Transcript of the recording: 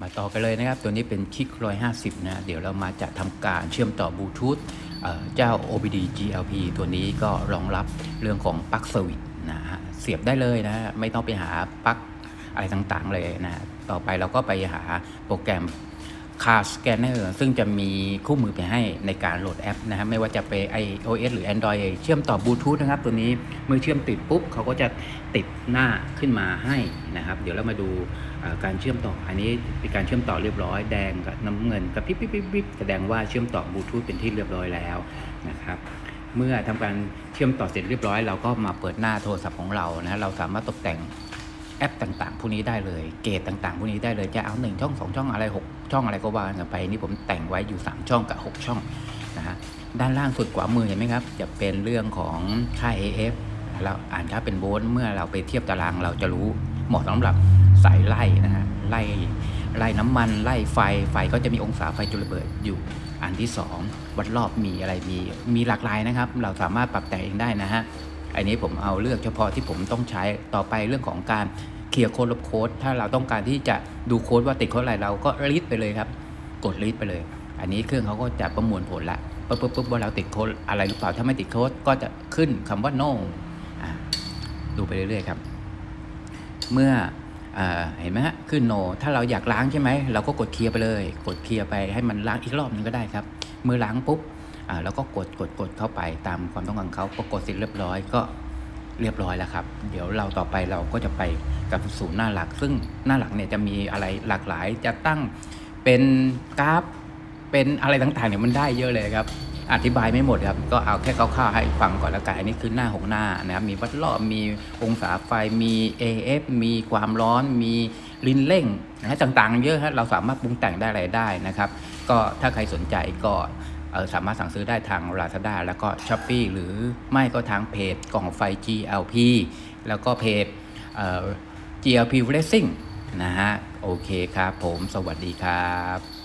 มาต่อกันเลยนะครับ ตัวนี้เป็นคิก150นะ เดี๋ยวเรามาจะทำการเชื่อมต่อบลูทูธเจ้า OBD GLP ตัวนี้ก็รองรับเรื่องของปลั๊กสวิตช์นะฮะ เสียบได้เลยนะ ไม่ต้องไปหาปลั๊กอะไรต่างๆเลยนะ ต่อไปเราก็ไปหาโปรแกรม Car Scanner ซึ่งจะมีคู่มือไปให้ในการโหลดแอปนะฮะไม่ว่าจะเป็น iOS หรือ Android เชื่อมต่อบลูทูธนะครับ ตัวนี้เมื่อเชื่อมติดปุ๊บเขาก็จะติดหน้าขึ้นมาให้นะครับ เดี๋ยวเรามาดูการเชื่อมต่อ อันนี้เป็นการเชื่อมต่อเรียบร้อยแดงกับน้ำเงินกับปิ๊บปิ๊บปิ๊บปิ๊บแสดงว่าเชื่อมต่อบลูทูธเป็นที่เรียบร้อยแล้วนะครับเมื่อทำการเชื่อมต่อเสร็จเรียบร้อย เราก็มาเปิดหน้าโทรศัพท์ของเรานะเราสามารถตกแต่ง แอปต่างๆ พวกนี้ได้เลย เกรดต่างๆ พวกนี้ได้เลย จะเอาหนึ่งช่องสองช่องอะไรหกช่องอะไรก็ว่ากันไป นี่ผมแต่งไว้อยู่ 3 ช่องกับ 6 ช่องนะฮะ ด้านล่างสุดขวามือเห็นไหมครับ จะเป็นเรื่องของค่า AF เราอ่านค่าเป็นโวลต์เมื่อเราไปเทียบตารางเราจะรู้เหมาะสำหรับสายไล่นะฮะ ไล่ ไล่น้ำมัน ไล่ไฟ ไฟก็จะมีองศาไฟจุดระเบิดอยู่ อันที่ 2 วัดรอบมีอะไรมี มีหลากหลายนะครับ เราสามารถปรับแต่งเองได้นะฮะ อันนี้ผมเอาเลือกเฉพาะที่ผมต้องใช้ต่อไปเรื่องของการเคลียร์โค้ดลบโค้ดถ้าเราต้องการที่จะดูโค้ดว่าติดโค้ดอะไรเราก็รีดไปเลยครับ กดรีดไปเลย อันนี้เครื่องเขาก็จะประมวลผลละปุ๊บปุ๊บปุ๊บว่าเราติดโค้ดอะไรหรือเปล่าถ้าไม่ติดโค้ดก็จะขึ้นคำว่า no อะดูไปเรื่อยๆครับ เมื่อเอเห็นไหมฮะขึ้น no ถ้าเราอยากล้างใช่ไหมเราก็กดเคลียร์ไปเลย กดเคลียร์ไปให้มันล้างอีกรอบหนึงก็ได้ครับ เมื่อล้างปุ๊บ อ่าแล้วก็กดกดกดเข้าไปตามความต้องการเขาพอกดเสร็จเรียบร้อยก็เรียบร้อยแล้วครับ เดี๋ยวเราต่อไปเราก็จะไปกับสู่หน้าหลัก ซึ่งหน้าหลักเนี่ยจะมีอะไรหลากหลาย จะตั้งเป็นกราฟ เป็นอะไรต่างๆเนี่ยมันได้เยอะเลยครับ อธิบายไม่หมดครับ ก็เอาแค่คร่าวๆให้ฟังก่อนแล้วกันอันนี้คือหน้าของหน้านะครับมีวัดรอบมีองศาไฟมี AF มีความร้อน มีลินเร่งนะฮะต่างๆ เยอะฮะเราสามารถปรุงแต่งได้อะไรได้นะครับ ก็ถ้าใครสนใจก็ เออสามารถสั่งซื้อได้ทาง Lazada แล้วก็ s h อ p e e หรือไม่ก็ทางเพจกล่องไฟ GLP แล้วก็เพจเอ่อ GLP Racing นะฮะ โอเคครับผมสวัสดีครับ